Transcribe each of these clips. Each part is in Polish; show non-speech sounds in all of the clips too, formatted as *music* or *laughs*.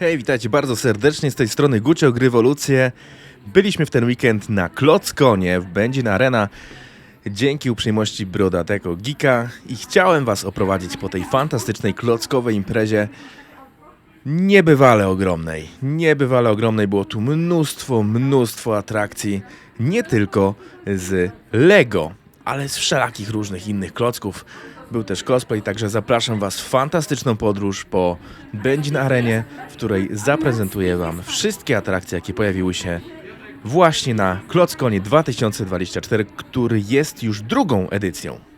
Hej, witajcie bardzo serdecznie z tej strony Gucio Grywolucje. Byliśmy w ten weekend na Klockonie w Będzin Arena dzięki uprzejmości brodatego Gika i chciałem was oprowadzić po tej fantastycznej klockowej imprezie niebywale ogromnej. Niebywale ogromnej było tu mnóstwo, mnóstwo atrakcji, nie tylko z Lego, ale z wszelakich różnych innych klocków. Był też cosplay, także zapraszam Was w fantastyczną podróż po Będzin Arenie, w której zaprezentuję Wam wszystkie atrakcje, jakie pojawiły się właśnie na Klockonie 2024, który jest już drugą edycją.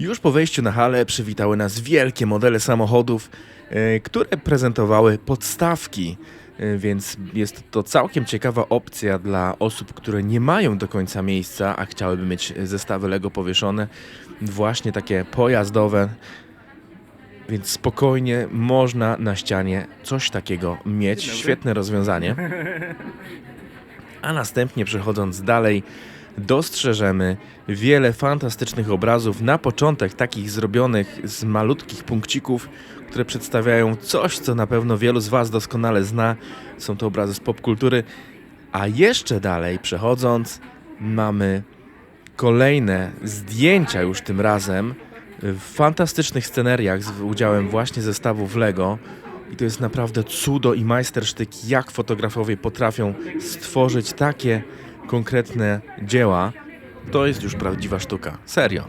Już po wejściu na halę przywitały nas wielkie modele samochodów, e, które prezentowały podstawki, e, więc jest to całkiem ciekawa opcja dla osób, które nie mają do końca miejsca, a chciałyby mieć zestawy Lego powieszone, właśnie takie pojazdowe. Więc spokojnie można na ścianie coś takiego mieć. Świetne rozwiązanie. *laughs* A następnie przechodząc dalej, dostrzeżemy wiele fantastycznych obrazów. Na początek takich zrobionych z malutkich punkcików, które przedstawiają coś, co na pewno wielu z Was doskonale zna. Są to obrazy z popkultury. A jeszcze dalej, przechodząc, mamy kolejne zdjęcia już tym razem w fantastycznych sceneriach z udziałem właśnie zestawów Lego. I to jest naprawdę cudo i majstersztyk, jak fotografowie potrafią stworzyć takie konkretne dzieła. To jest już prawdziwa sztuka. Serio.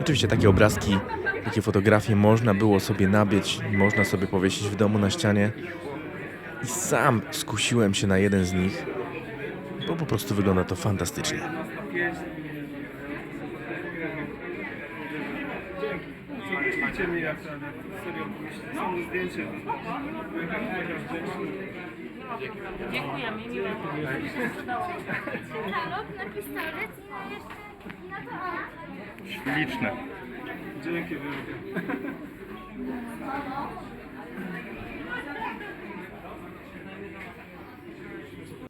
Oczywiście takie obrazki, takie fotografie można było sobie nabieć, można sobie powiesić w domu na ścianie. I sam skusiłem się na jeden z nich, bo po prostu wygląda to fantastycznie. Piszcie mi Dziękujemy, miłego. Na pistolet i na jeszcze i na to. Śliczne. Dzięki wielkie.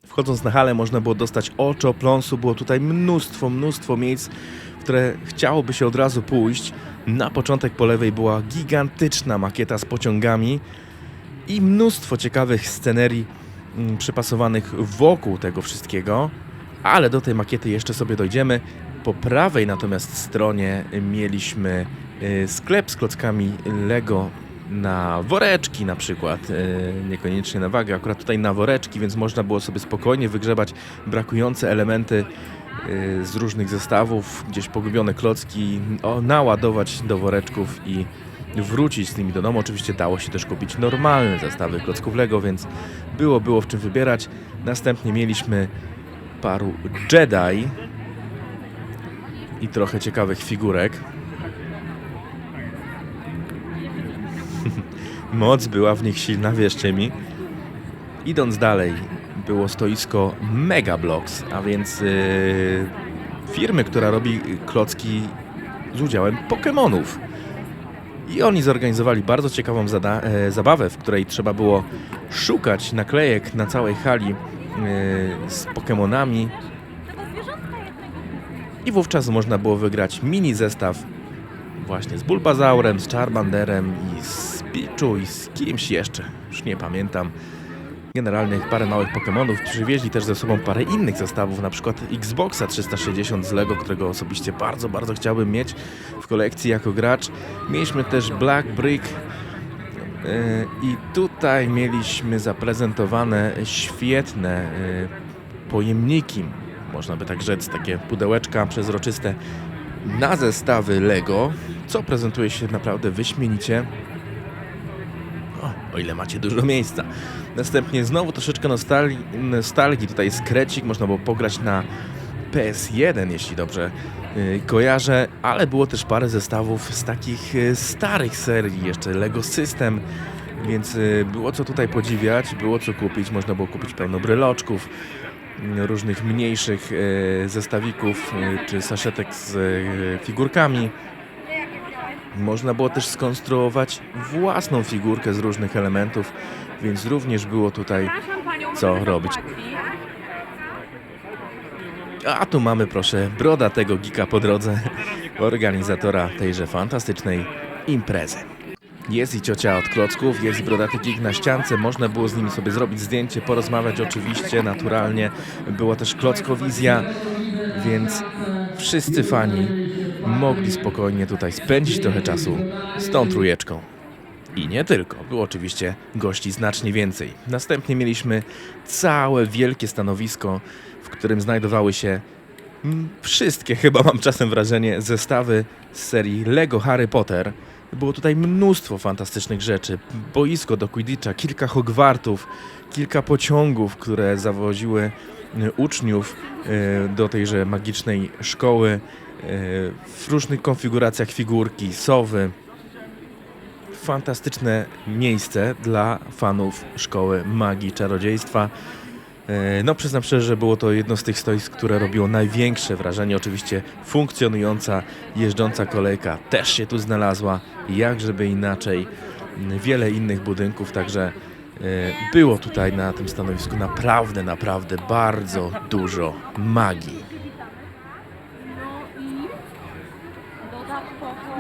Wchodząc na halę można było dostać oczopląsu, było tutaj mnóstwo, mnóstwo miejsc, w które chciałoby się od razu pójść. Na początek po lewej była gigantyczna makieta z pociągami i mnóstwo ciekawych scenerii przypasowanych wokół tego wszystkiego, ale do tej makiety jeszcze sobie dojdziemy. Po prawej natomiast stronie mieliśmy y, sklep z klockami Lego na woreczki na przykład, y, niekoniecznie na wagę, akurat tutaj na woreczki, więc można było sobie spokojnie wygrzebać brakujące elementy y, z różnych zestawów, gdzieś pogubione klocki, naładować do woreczków i wrócić z nimi do domu. Oczywiście dało się też kupić normalne zestawy klocków Lego, więc było, było w czym wybierać. Następnie mieliśmy paru Jedi i trochę ciekawych figurek. *laughs* Moc była w nich silna, wierzcie mi. Idąc dalej, było stoisko Megablocks, a więc yy, firmy, która robi klocki z udziałem Pokémonów. I oni zorganizowali bardzo ciekawą e, zabawę, w której trzeba było szukać naklejek na całej hali e, z Pokémonami. I wówczas można było wygrać mini zestaw właśnie z Bulbazaurem, z Charmanderem i z Pichu i z kimś jeszcze. Już nie pamiętam. Generalnie parę małych Pokémonów. Przywieźli też ze sobą parę innych zestawów, na przykład Xboxa 360 z Lego, którego osobiście bardzo, bardzo chciałbym mieć w kolekcji jako gracz. Mieliśmy też Black Brick yy, i tutaj mieliśmy zaprezentowane świetne yy, pojemniki, można by tak rzec, takie pudełeczka przezroczyste na zestawy Lego, co prezentuje się naprawdę wyśmienicie. O, ile macie dużo miejsca. Następnie znowu troszeczkę nostalgii, tutaj jest krecik, można było pograć na PS1, jeśli dobrze yy, kojarzę, ale było też parę zestawów z takich yy, starych serii, jeszcze Lego System, więc yy, było co tutaj podziwiać, było co kupić, można było kupić pełno bryloczków, yy, różnych mniejszych yy, zestawików, yy, czy saszetek z yy, figurkami. Można było też skonstruować własną figurkę z różnych elementów, więc również było tutaj co robić. A tu mamy, proszę, broda tego gika po drodze, organizatora tejże fantastycznej imprezy. Jest i ciocia od klocków, jest i brodaty gig na ściance, można było z nimi sobie zrobić zdjęcie, porozmawiać oczywiście, naturalnie. Była też klockowizja, więc wszyscy fani mogli spokojnie tutaj spędzić trochę czasu z tą trójeczką. I nie tylko, było oczywiście gości znacznie więcej. Następnie mieliśmy całe wielkie stanowisko, w którym znajdowały się mm, wszystkie, *laughs* chyba mam czasem wrażenie, zestawy z serii Lego Harry Potter. Było tutaj mnóstwo fantastycznych rzeczy. Boisko do Quidditcha, kilka Hogwartów, kilka pociągów, które zawoziły y, uczniów y, do tejże magicznej szkoły. Y, W różnych konfiguracjach figurki, sowy fantastyczne miejsce dla fanów szkoły magii czarodziejstwa. E, No, przyznam szczerze, że było to jedno z tych stoisk, które robiło największe wrażenie. Oczywiście funkcjonująca, jeżdżąca kolejka też się tu znalazła, jak żeby inaczej. Wiele innych budynków, także e, było tutaj na tym stanowisku naprawdę, naprawdę bardzo dużo magii. No i dodatkowo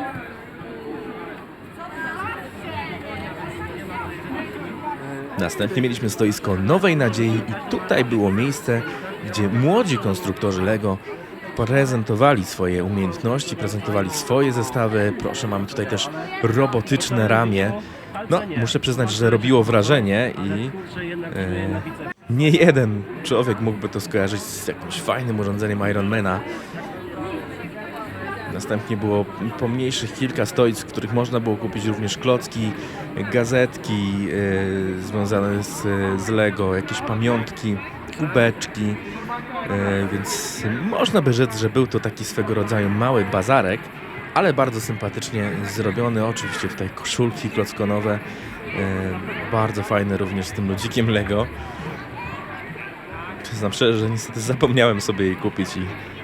Następnie mieliśmy stoisko Nowej Nadziei i tutaj było miejsce, gdzie młodzi konstruktorzy Lego prezentowali swoje umiejętności, prezentowali swoje zestawy. Proszę, mamy tutaj też robotyczne ramię. No, muszę przyznać, że robiło wrażenie i e, nie jeden człowiek mógłby to skojarzyć z jakimś fajnym urządzeniem Ironmana. Następnie było pomniejszych kilka stoisk, w których można było kupić również klocki, gazetki e, związane z, z Lego, jakieś pamiątki, kubeczki. E, więc można by rzec, że był to taki swego rodzaju mały bazarek, ale bardzo sympatycznie zrobiony. Oczywiście tutaj koszulki klockonowe, e, bardzo fajne również z tym ludzikiem Lego. Przyznam szczerze, że niestety zapomniałem sobie jej kupić i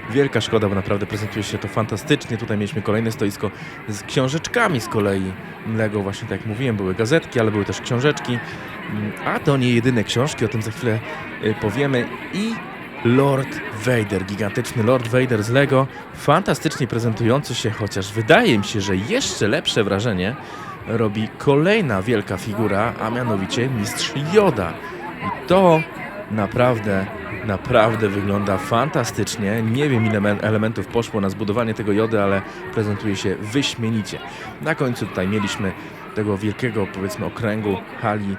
wielka szkoda, bo naprawdę prezentuje się to fantastycznie. Tutaj mieliśmy kolejne stoisko z książeczkami z kolei Lego, właśnie tak jak mówiłem, były gazetki, ale były też książeczki, Mm, a to nie jedyne książki, o tym za chwilę y, powiemy i Lord Vader, gigantyczny Lord Vader z Lego, fantastycznie prezentujący się, chociaż wydaje mi się, że jeszcze lepsze wrażenie robi kolejna wielka figura, a mianowicie Mistrz Yoda. I to naprawdę, naprawdę wygląda fantastycznie. Nie wiem ile men- elementów poszło na zbudowanie tego Jody, ale prezentuje się wyśmienicie. Na końcu tutaj mieliśmy tego wielkiego, powiedzmy, okręgu hali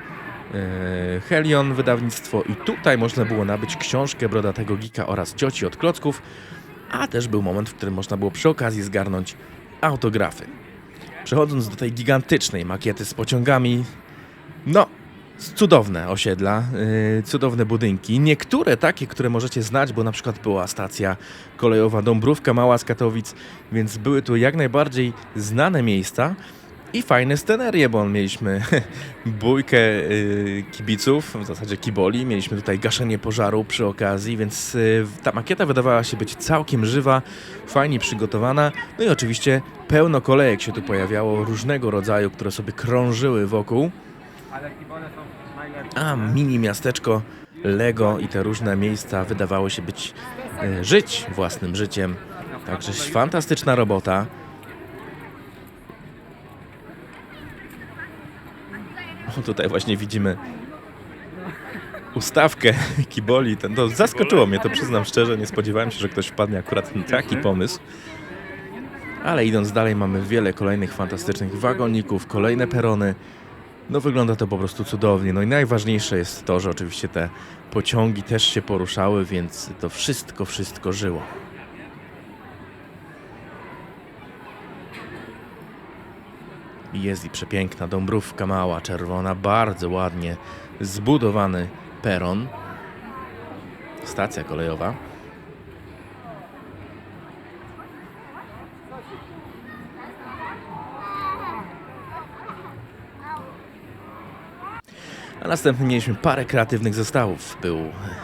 e, Helion wydawnictwo i tutaj można było nabyć książkę Brodatego Gika oraz Cioci od Klocków, a też był moment, w którym można było przy okazji zgarnąć autografy. Przechodząc do tej gigantycznej makiety z pociągami, no, cudowne osiedla, yy, cudowne budynki. Niektóre takie, które możecie znać, bo na przykład była stacja kolejowa Dąbrówka Mała z Katowic, więc były tu jak najbardziej znane miejsca i fajne scenerie, bo mieliśmy *laughs* bójkę yy, kibiców, w zasadzie kiboli, mieliśmy tutaj gaszenie pożaru przy okazji, więc yy, ta makieta wydawała się być całkiem żywa, fajnie przygotowana, no i oczywiście pełno kolejek się tu pojawiało, różnego rodzaju, które sobie krążyły wokół. A mini miasteczko Lego i te różne miejsca wydawało się być e, żyć własnym życiem. Także fantastyczna robota. O, tutaj właśnie widzimy ustawkę kiboli. To zaskoczyło mnie, to przyznam szczerze. Nie spodziewałem się, że ktoś wpadnie akurat na taki pomysł. Ale idąc dalej mamy wiele kolejnych fantastycznych wagoników, kolejne perony. No wygląda to po prostu cudownie. No i najważniejsze jest to, że oczywiście te pociągi też się poruszały, więc to wszystko, wszystko żyło. Jest i przepiękna Dąbrówka mała, czerwona, bardzo ładnie zbudowany peron. Stacja kolejowa. A następnie mieliśmy parę kreatywnych zestawów. Był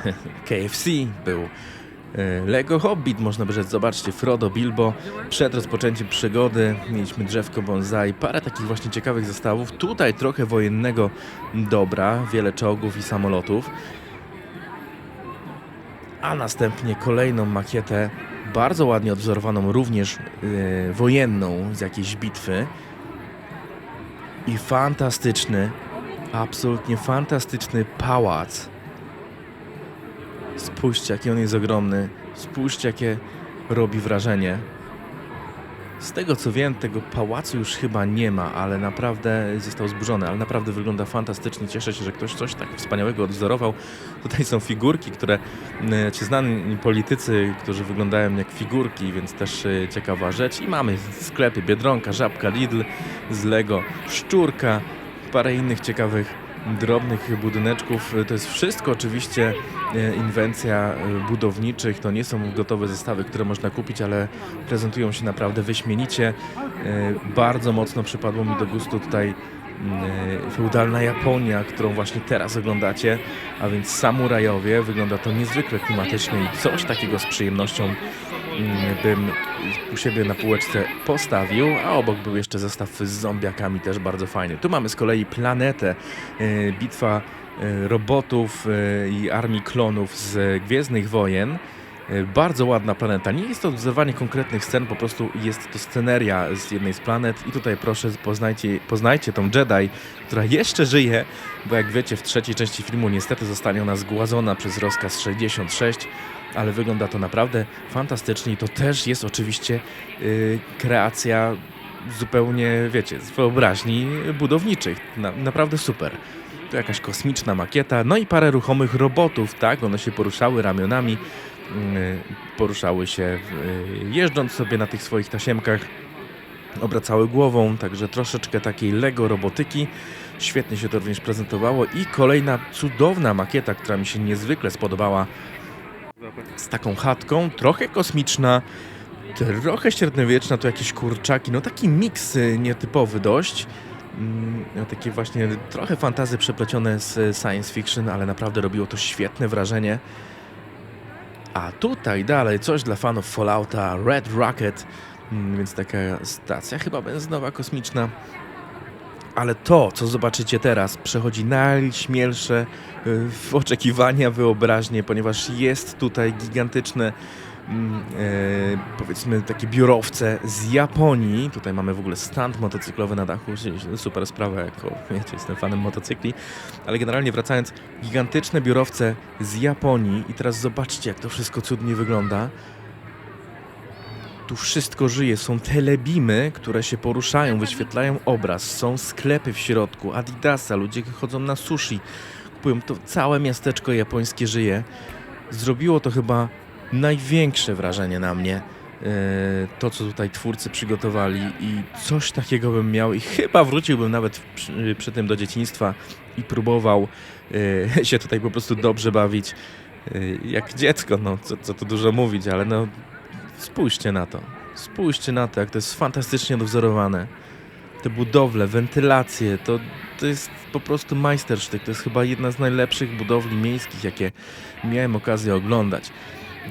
*laughs* KFC, był e, Lego Hobbit, można by rzec, zobaczcie, Frodo, Bilbo. Przed rozpoczęciem przygody mieliśmy drzewko bonsai, parę takich właśnie ciekawych zestawów. Tutaj trochę wojennego dobra, wiele czołgów i samolotów. A następnie kolejną makietę, bardzo ładnie odwzorowaną, również e, wojenną z jakiejś bitwy. i fantastyczny, absolutnie fantastyczny pałac. Spójrzcie, jaki on jest ogromny. Spójrzcie, jakie robi wrażenie. Z tego co wiem, tego pałacu już chyba nie ma, ale naprawdę został zburzony, ale naprawdę wygląda fantastycznie. Cieszę się, że ktoś coś tak wspaniałego odwzorował. Tutaj są figurki, które e, ci znani politycy, którzy wyglądają jak figurki, więc też e, ciekawa rzecz. I mamy sklepy Biedronka, Żabka, Lidl z Lego, Szczurka, parę innych ciekawych drobnych budyneczków. To jest wszystko oczywiście e, inwencja e, budowniczych. To nie są gotowe zestawy, które można kupić, ale prezentują się naprawdę wyśmienicie. E, Bardzo mocno przypadło mi do gustu tutaj mm, feudalna Japonia, którą właśnie teraz oglądacie, a więc samurajowie. Wygląda to niezwykle klimatycznie i coś takiego z przyjemnością bym u siebie na półeczce postawił, a obok był jeszcze zestaw z zombiakami, też bardzo fajny. Tu mamy z kolei planetę, e, bitwa e, robotów e, i armii klonów z Gwiezdnych Wojen. E, Bardzo ładna planeta. Nie jest to odwzorowanie konkretnych scen, po prostu jest to sceneria z jednej z planet. I tutaj proszę poznajcie, poznajcie tą Jedi, która jeszcze żyje, bo jak wiecie, w trzeciej części filmu niestety zostanie ona zgładzona przez rozkaz 66, ale wygląda to naprawdę fantastycznie i to też jest oczywiście y, kreacja zupełnie, wiecie, z wyobraźni budowniczych. Na, naprawdę super. Tu jakaś kosmiczna makieta, no i parę ruchomych robotów, tak? One się poruszały ramionami, y, poruszały się y, jeżdżąc sobie na tych swoich tasiemkach, obracały głową, także troszeczkę takiej Lego robotyki. Świetnie się to również prezentowało i kolejna cudowna makieta, która mi się niezwykle spodobała z taką chatką, trochę kosmiczna, trochę średniowieczna, to jakieś kurczaki, no taki miks y, nietypowy dość. Mm, takie właśnie trochę fantazy przeplecione z science fiction, ale naprawdę robiło to świetne wrażenie. A tutaj dalej coś dla fanów Fallouta, Red Rocket, mm, więc taka stacja chyba benzynowa kosmiczna. Ale to, co zobaczycie teraz, przechodzi najśmielsze y, oczekiwania, wyobraźnie, ponieważ jest tutaj gigantyczne, mm, e, powiedzmy, takie biurowce z Japonii. Tutaj mamy w ogóle stand motocyklowy na dachu, super sprawa, jako wiecie, jestem fanem motocykli. Ale generalnie wracając, gigantyczne biurowce z Japonii i teraz zobaczcie, jak to wszystko cudnie wygląda. Tu wszystko żyje, są telebimy, które się poruszają, wyświetlają obraz, są sklepy w środku, Adidasa, ludzie chodzą na sushi, kupują. To, całe miasteczko japońskie żyje. Zrobiło to chyba największe wrażenie na mnie, e, to co tutaj twórcy przygotowali i coś takiego bym miał i chyba wróciłbym nawet przy, przy tym do dzieciństwa i próbował e, *laughs* się tutaj po prostu dobrze bawić, e, jak dziecko, no co, co tu dużo mówić, ale no Spójrzcie na to. Spójrzcie na to, jak to jest fantastycznie dowzorowane. Te budowle, wentylacje, to, to jest po prostu majstersztyk. To jest chyba jedna z najlepszych budowli miejskich, jakie miałem okazję oglądać.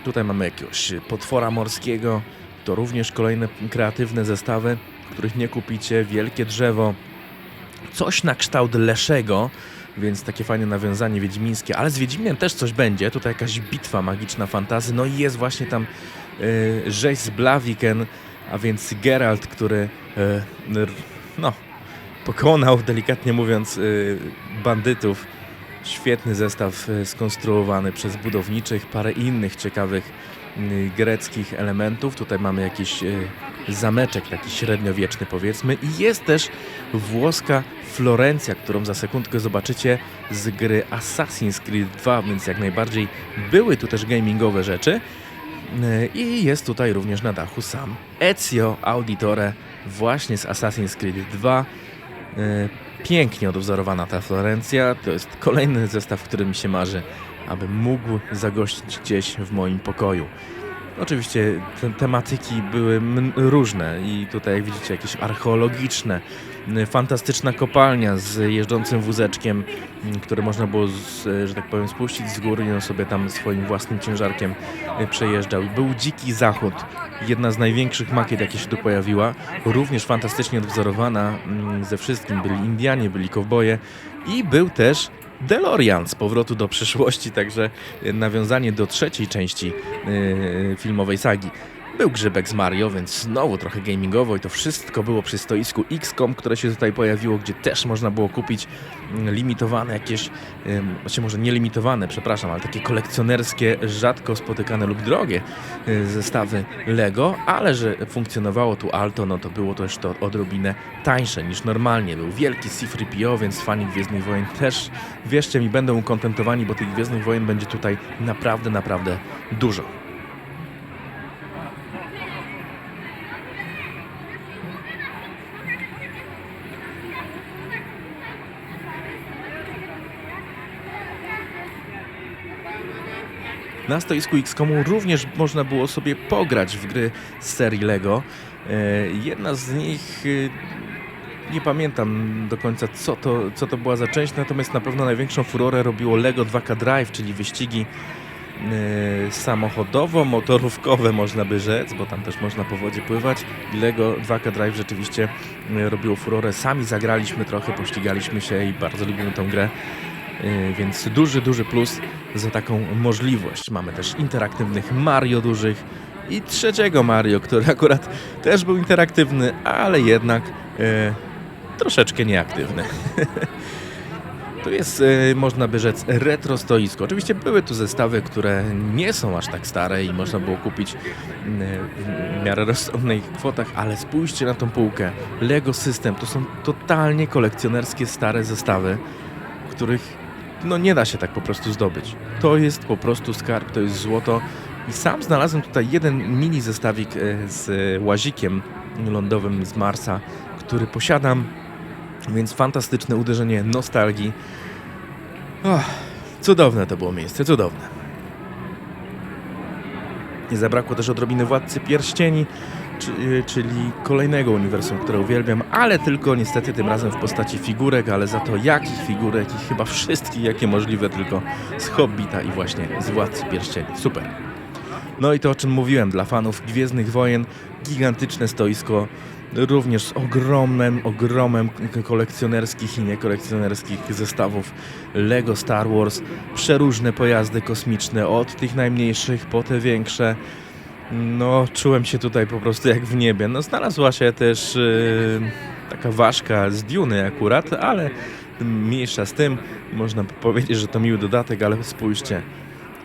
Tutaj mamy jakiegoś potwora morskiego. To również kolejne kreatywne zestawy, których nie kupicie. Wielkie drzewo. Coś na kształt Leszego, więc takie fajne nawiązanie wiedźmińskie, ale z Wiedźminem też coś będzie. Tutaj jakaś bitwa magiczna fantazy. No i jest właśnie tam rzeź z Blaviken, a więc Geralt, który y, no, pokonał, delikatnie mówiąc, y, bandytów. Świetny zestaw y, skonstruowany przez budowniczych, parę innych ciekawych y, greckich elementów. Tutaj mamy jakiś y, zameczek taki średniowieczny powiedzmy i jest też włoska Florencja, którą za sekundkę zobaczycie z gry Assassin's Creed 2, więc jak najbardziej były tu też gamingowe rzeczy. Y, I jest tutaj również na dachu sam Ezio Auditore właśnie z Assassin's Creed 2. Y, Pięknie odwzorowana ta Florencja. To jest kolejny zestaw, który mi się marzy, aby mógł zagościć gdzieś w moim pokoju. Oczywiście te tematyki były różne i tutaj jak widzicie jakieś archeologiczne, fantastyczna kopalnia z jeżdżącym wózeczkiem, który można było, z, że tak powiem, spuścić z góry i on sobie tam swoim własnym ciężarkiem y, przejeżdżał. Był dziki zachód, jedna z największych makiet, jakie się tu pojawiła, również fantastycznie odwzorowana ze wszystkim. Byli Indianie, byli kowboje i był też DeLorean z powrotu do przyszłości, także nawiązanie do trzeciej części y, filmowej sagi. Był grzybek z Mario, więc znowu trochę gamingowo i to wszystko było przy stoisku XCOM, które się tutaj pojawiło, gdzie też można było kupić mm, limitowane jakieś, znaczy może nie limitowane, przepraszam, ale takie kolekcjonerskie, rzadko spotykane lub drogie y, zestawy Lego, ale że funkcjonowało tu Alto, no to było też to odrobinę tańsze niż normalnie. Był wielki C-3PO, więc fani Gwiezdnych Wojen też, wierzcie mi, będą ukontentowani, bo tych Gwiezdnych Wojen będzie tutaj naprawdę, naprawdę dużo. Na stoisku XCOMu również można było sobie pograć w gry z serii Lego. E, Jedna z nich, e, nie pamiętam do końca co to, co to była za część, natomiast na pewno największą furorę robiło Lego 2K Drive, czyli wyścigi e, samochodowo-motorówkowe można by rzec, bo tam też można po wodzie pływać. I Lego 2K Drive rzeczywiście robiło furorę. Sami zagraliśmy trochę, pościgaliśmy się i bardzo lubimy tą grę. Yy, Więc duży, duży plus za taką możliwość. Mamy też interaktywnych Mario dużych i trzeciego Mario, który akurat też był interaktywny, ale jednak e, troszeczkę nieaktywny. *laughs* To jest, e, można by rzec, retro stoisko. Oczywiście były tu zestawy, które nie są aż tak stare i można było kupić w miarę rozsądnych kwotach, ale spójrzcie na tą półkę. Lego System to są totalnie kolekcjonerskie stare zestawy, których no nie da się tak po prostu zdobyć. To jest po prostu skarb, to jest złoto. I sam znalazłem tutaj jeden mini zestawik e, z łazikiem lądowym z Marsa, który posiadam, więc fantastyczne uderzenie nostalgii. Och, cudowne to było miejsce, cudowne. Nie zabrakło też odrobiny Władcy Pierścieni, czyli kolejnego uniwersum, które uwielbiam, ale tylko niestety tym razem w postaci figurek, ale za to jakich figurek i chyba wszystkich, jakie możliwe tylko z Hobbita i właśnie z Władcy Pierścieni. Super. No i to o czym mówiłem, dla fanów Gwiezdnych Wojen, gigantyczne stoisko, również z ogromnym, ogromem kolekcjonerskich i niekolekcjonerskich zestawów Lego Star Wars, przeróżne pojazdy kosmiczne, od tych najmniejszych po te większe, no, czułem się tutaj po prostu jak w niebie. No, znalazła się też yy, taka ważka z Duny akurat, ale mniejsza z tym. Można powiedzieć, że to miły dodatek, ale spójrzcie.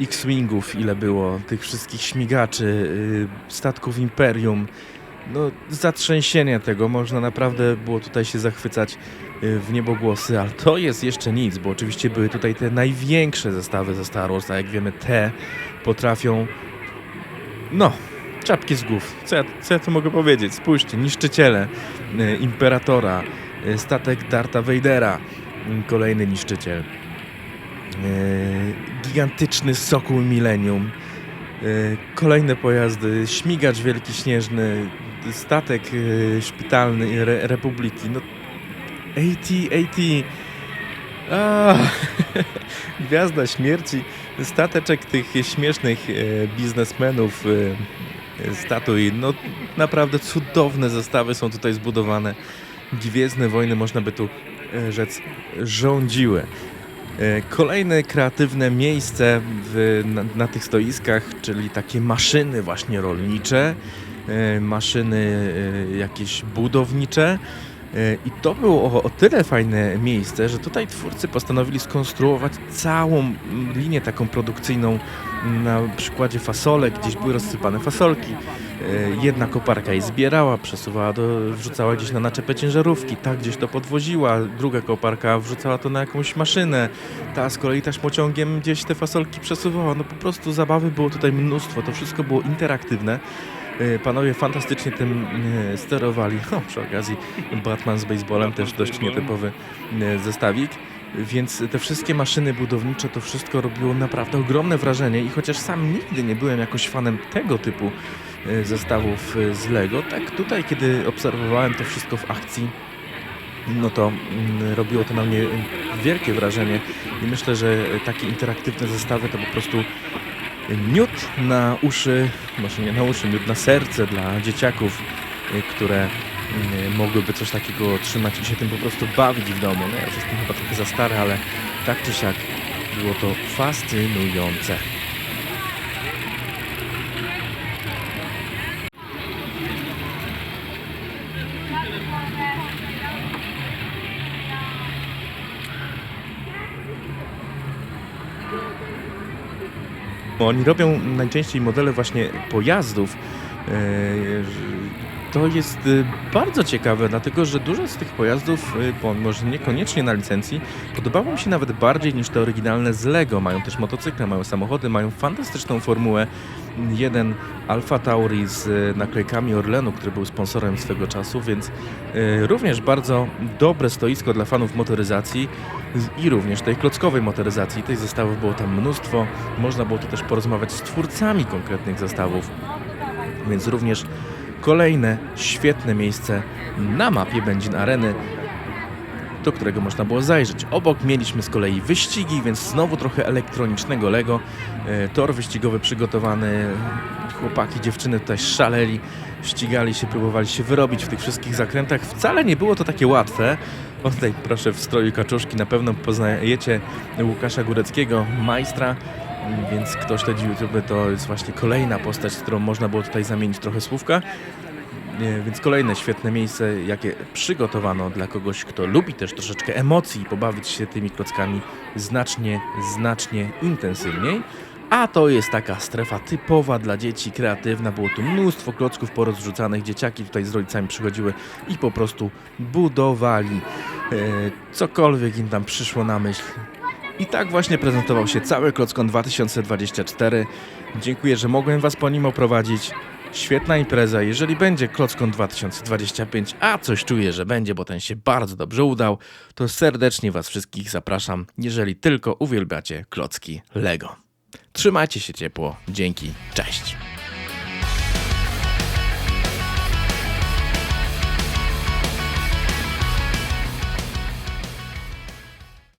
X-Wingów ile było, tych wszystkich śmigaczy, yy, statków Imperium. No, zatrzęsienie tego, można naprawdę było tutaj się zachwycać yy, w niebogłosy, ale to jest jeszcze nic, bo oczywiście były tutaj te największe zestawy ze Star Wars, a jak wiemy te potrafią no, czapki z głów. Co ja, co ja tu mogę powiedzieć? Spójrzcie, niszczyciele e, Imperatora, e, statek Darta Vadera, m, kolejny niszczyciel. E, gigantyczny Sokół Millennium. E, kolejne pojazdy, śmigacz wielki śnieżny, statek e, szpitalny Re Republiki. No, AT, AT. A, *laughs* Gwiazda śmierci. Stateczek tych śmiesznych e, biznesmenów e, statuj. No naprawdę cudowne zestawy są tutaj zbudowane. Gwiezdne wojny, można by tu e, rzec, rządziły. Kolejne kreatywne miejsce w, na, na tych stoiskach, czyli takie maszyny właśnie rolnicze, maszyny jakieś budownicze. E, I to było o, tyle fajne miejsce, że tutaj twórcy postanowili skonstruować całą linię taką produkcyjną na przykładzie fasolek. Gdzieś były rozsypane fasolki. E, Jedna koparka je zbierała, przesuwała, do, wrzucała gdzieś na naczepę ciężarówki, ta gdzieś to podwoziła, druga koparka wrzucała to na jakąś maszynę, ta z kolei taśmociągiem gdzieś te fasolki przesuwała. No po prostu zabawy było tutaj mnóstwo, to wszystko było interaktywne. E, Panowie fantastycznie tym e, sterowali. *laughs* O, przy okazji Batman z baseballem też dość nietypowy e, zestawik. Więc te wszystkie maszyny budownicze, to wszystko robiło naprawdę ogromne wrażenie i chociaż sam nigdy nie byłem jakoś fanem tego typu zestawów z Lego, tak tutaj kiedy obserwowałem to wszystko w akcji, no to mm, robiło to na mnie wielkie wrażenie i myślę, że takie interaktywne zestawy to po prostu miód na uszy, może nie na uszy, miód na serce dla dzieciaków, y, które y, mogłyby coś takiego trzymać i się tym po prostu bawić w domu. No ja jestem chyba trochę za stary, ale tak czy siak było to fascynujące. Oni robią najczęściej modele właśnie pojazdów. To jest e, bardzo ciekawe, dlatego że dużo z tych pojazdów, e, pomimo że niekoniecznie na licencji, podobało mi się nawet bardziej niż te oryginalne z Lego. Mają też motocykle, mają samochody, mają fantastyczną formułę. Jeden Alfa Tauri z e, naklejkami Orlenu, który był sponsorem swego czasu, więc również bardzo dobre stoisko dla fanów motoryzacji i również tej klockowej motoryzacji. Tych zestawów było tam mnóstwo. Można było tu też porozmawiać z twórcami konkretnych zestawów, więc również kolejne świetne miejsce na mapie Będzin Areny, do którego można było zajrzeć. Obok mieliśmy z kolei wyścigi, więc znowu trochę elektronicznego Lego. E, Tor wyścigowy przygotowany. Chłopaki, dziewczyny tutaj szaleli, ścigali się, próbowali się wyrobić w tych wszystkich zakrętach. Wcale nie było to takie łatwe. O tutaj proszę w stroju kaczuszki na pewno poznajecie Łukasza Góreckiego, majstra. Więc kto śledzi YouTube, to jest właśnie kolejna postać, którą można było tutaj zamienić trochę słówka. Więc kolejne świetne miejsce, jakie przygotowano dla kogoś, kto lubi też troszeczkę emocji i pobawić się tymi klockami znacznie, znacznie intensywniej. A to jest taka strefa typowa dla dzieci, kreatywna. Było tu mnóstwo klocków porozrzucanych. Dzieciaki tutaj z rodzicami przychodziły i po prostu budowali e, cokolwiek im tam przyszło na myśl. I tak właśnie prezentował się cały Klockon 2024. Dziękuję, że mogłem Was po nim oprowadzić. Świetna impreza. Jeżeli będzie Klockon 2025, a coś czuję, że będzie, bo ten się bardzo dobrze udał, to serdecznie Was wszystkich zapraszam, jeżeli tylko uwielbiacie klocki Lego. Trzymajcie się ciepło. Dzięki. Cześć.